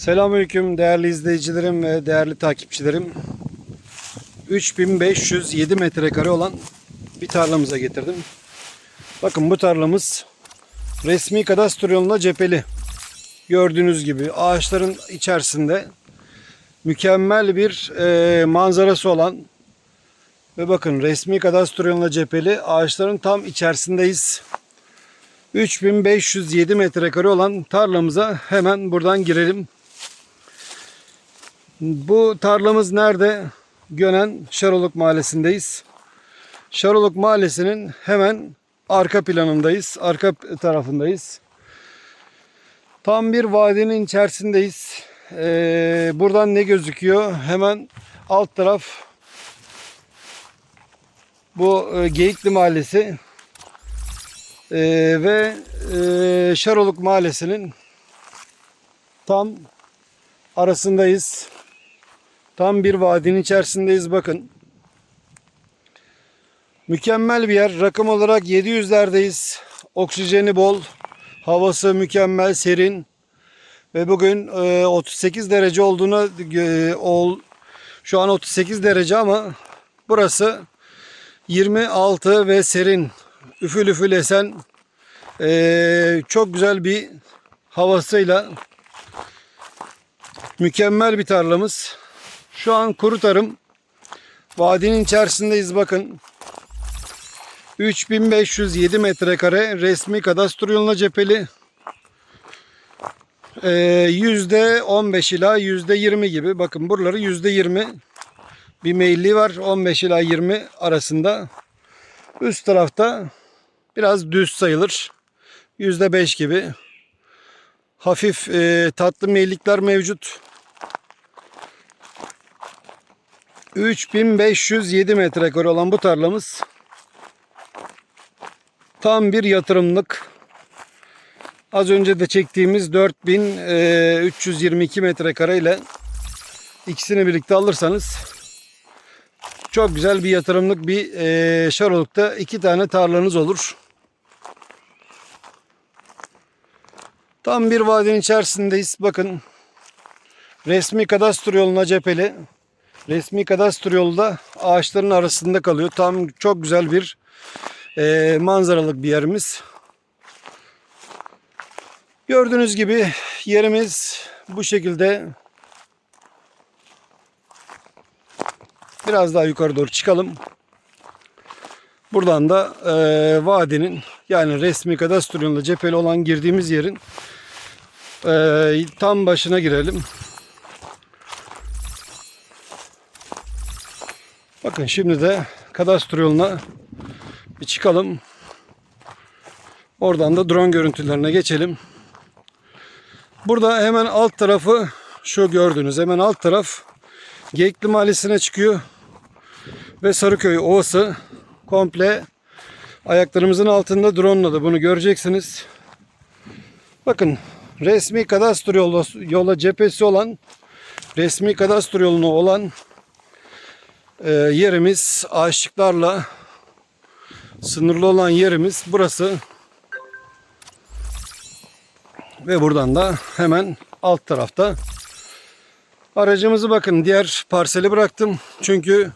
Selamünaleyküm değerli izleyicilerim ve değerli takipçilerim. 3507 metrekare olan bir tarlamıza getirdim. Bakın bu tarlamız resmi kadastro yoluna cepheli. Gördüğünüz gibi ağaçların içerisinde mükemmel bir e, manzarası olan ve bakın resmi kadastro yoluna cepheli ağaçların tam içerisindeyiz. 3507 metrekare olan tarlamıza hemen buradan girelim. Bu tarlamız nerede? Gönen Şaroluk Mahallesi'ndeyiz. Şaroluk Mahallesi'nin hemen arka planındayız. Arka tarafındayız. Tam bir vadinin içerisindeyiz. Ee, buradan ne gözüküyor? Hemen alt taraf bu e, Geyikli Mahallesi Ee, ve e, Şaroluk Mahallesi'nin tam arasındayız. Tam bir vadinin içerisindeyiz bakın. Mükemmel bir yer. Rakım olarak 700'lerdeyiz. Oksijeni bol. Havası mükemmel, serin. Ve bugün e, 38 derece olduğuna e, şu an 38 derece ama burası 26 ve serin. Üfül üfül esen e, çok güzel bir havasıyla mükemmel bir tarlamız. Şu an kuru tarım. Vadinin içerisindeyiz bakın. 3507 metrekare resmi kadastro yoluna cepheli. Ee, %15 ila %20 gibi. Bakın buraları %20 bir meyilli var. 15 ila 20 arasında. Üst tarafta biraz düz sayılır. %5 gibi. Hafif e, tatlı meyillikler mevcut. 3507 metrekare olan bu tarlamız tam bir yatırımlık. Az önce de çektiğimiz 4322 metrekare ile ikisini birlikte alırsanız çok güzel bir yatırımlık bir e, Şaroluk'ta iki tane tarlanız olur. Tam bir vadinin içerisindeyiz. Bakın resmi kadastro yoluna cepheli. Resmi kadastro yolu da ağaçların arasında kalıyor. Tam çok güzel bir e, manzaralık bir yerimiz. Gördüğünüz gibi yerimiz bu şekilde. Biraz daha yukarı doğru çıkalım. Buradan da e, vadinin yani resmi kadastro yolunda cepheli olan girdiğimiz yerin e, tam başına girelim. Bakın şimdi de kadastro yoluna bir çıkalım. Oradan da drone görüntülerine geçelim. Burada hemen alt tarafı şu gördüğünüz hemen alt taraf Geyikli Mahallesi'ne çıkıyor. Ve Sarıköy Ovası komple ayaklarımızın altında drone da bunu göreceksiniz. Bakın resmi kadastro yola, yola cephesi olan resmi kadastro yoluna olan e, yerimiz ağaçlıklarla sınırlı olan yerimiz burası. Ve buradan da hemen alt tarafta aracımızı bakın diğer parseli bıraktım. Çünkü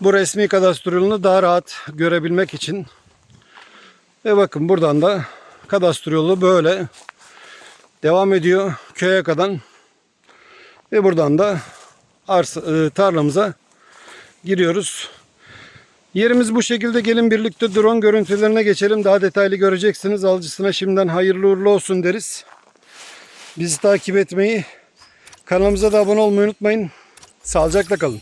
bu resmi kadastro yolunu daha rahat görebilmek için. Ve bakın buradan da kadastro yolu böyle devam ediyor köye kadar. Ve buradan da arsa, e, tarlamıza giriyoruz. Yerimiz bu şekilde. Gelin birlikte drone görüntülerine geçelim. Daha detaylı göreceksiniz. Alıcısına şimdiden hayırlı uğurlu olsun deriz. Bizi takip etmeyi, kanalımıza da abone olmayı unutmayın. Sağlıcakla kalın.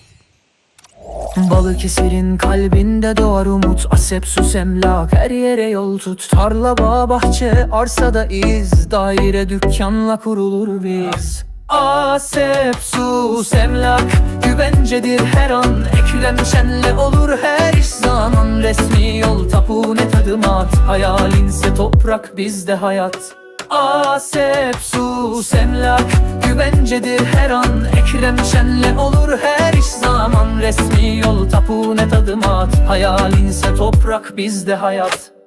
Balıkesir'in kalbinde doğar umut Asepsus emlak her yere yol tut Tarla bağ bahçe arsada iz Daire dükkanla kurulur biz Asepsus emlak güvencedir her an. Eklem şenle olur her iş zaman. Resmi yol tapu net adım at Hayalinse toprak bizde hayat. Asepsus emlak güvencedir her an. Ekrem şenle olur her iş zaman. Resmi yol tapu net adım at Hayalinse toprak bizde hayat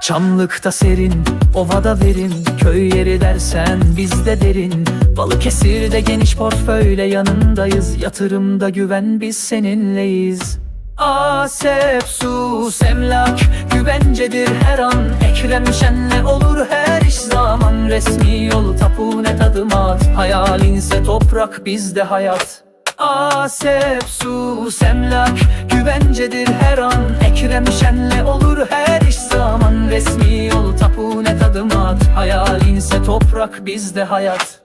Çamlıkta serin, ovada verin. Köy yeri dersen bizde derin. Balıkesir'de geniş portföyle yanındayız. Yatırımda güven biz seninleyiz. Asepsus emlak güvencedir her an. Ekrem Şen'le olur her iş zaman. Resmi yol tapu net adım at Hayalinse toprak bizde hayat. Asepsus emlak güvencedir her an. Ekrem Şen'le olur her toprak bizde hayat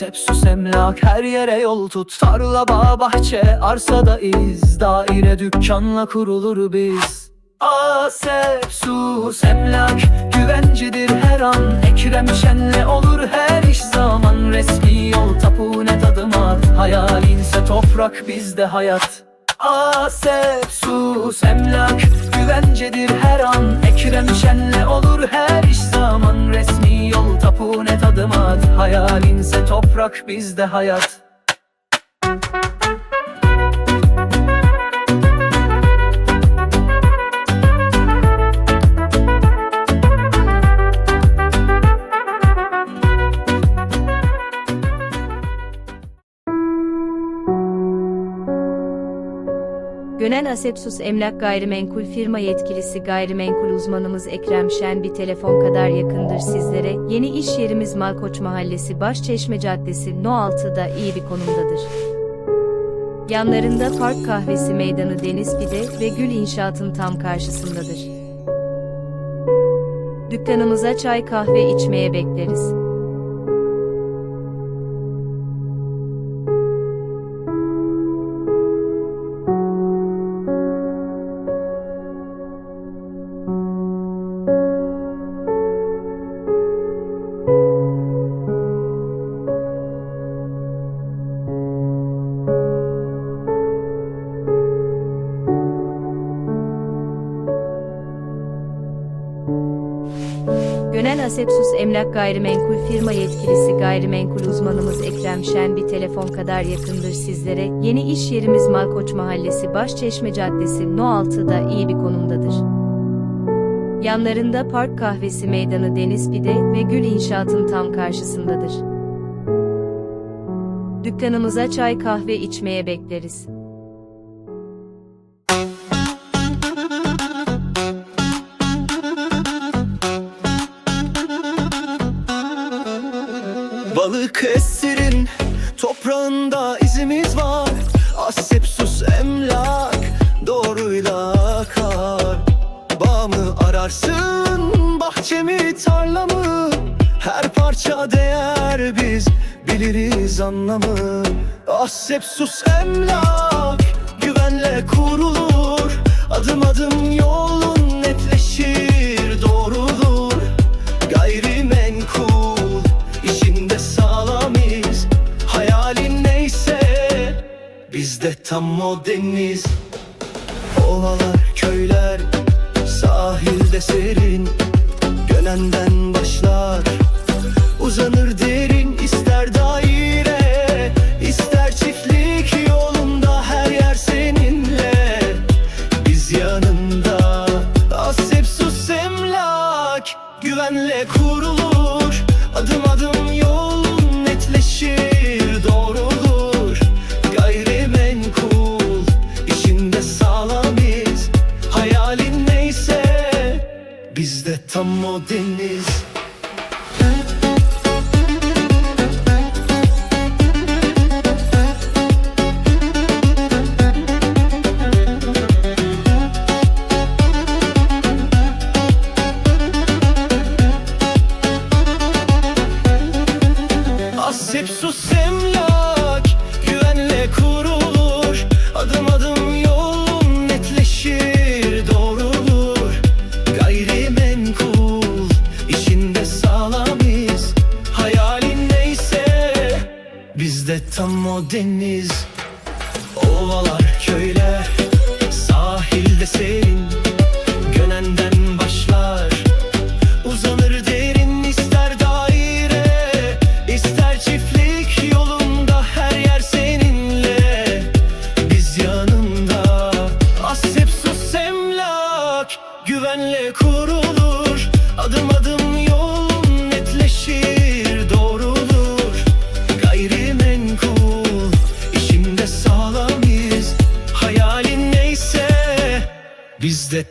umut Asepsus emlak her yere yol tut. Tarla bağ bahçe arsada iz. Daire dükkanla kurulur biz. Asepsus emlak güvencedir her an. Ekrem Şen'le olur her iş zaman. Resmi yol tapu net adım at. Hayalinse toprak bizde hayat Asepsus emlak. Güvencedir her an. Ekrem Şen'le olur her iş zaman. Resmi yol tapu net adım at. Hayalinse toprak bizde hayat Asepsus Emlak Gayrimenkul firma yetkilisi gayrimenkul uzmanımız Ekrem Şen bir telefon kadar yakındır sizlere. Yeni iş yerimiz Malkoç Mahallesi Başçeşme Caddesi No 6'da iyi bir konumdadır. Yanlarında Park Kahvesi Meydanı Deniz Pide ve Gül İnşaat'ın tam karşısındadır. Dükkanımıza çay kahve içmeye bekleriz. Gönel Asepsus Emlak Gayrimenkul firma yetkilisi gayrimenkul uzmanımız Ekrem Şen bir telefon kadar yakındır sizlere. Yeni iş yerimiz Malkoç Mahallesi Başçeşme Caddesi No 6'da iyi bir konumdadır. Yanlarında Park Kahvesi Meydanı Deniz Pide ve Gül İnşaat'ın tam karşısındadır. Dükkanımıza çay kahve içmeye bekleriz. Balıkesir'in toprağında izimiz var. Asepsus emlak doğruyla akar Bağımı ararsın bahçemi tarlamı. Her parça değer biz biliriz anlamı. Asepsus emlak güvenle kurulur. Adım adım tam o deniz Ovalar, köyler, sahilde serin Gönenden başlar, tam o deniz Asepsus Bizde tam o deniz Ovalar köyler Sahilde serin.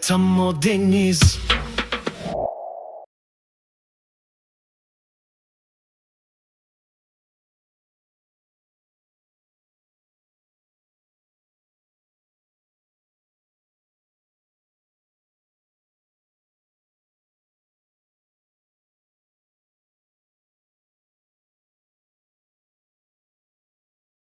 Tam o deniz.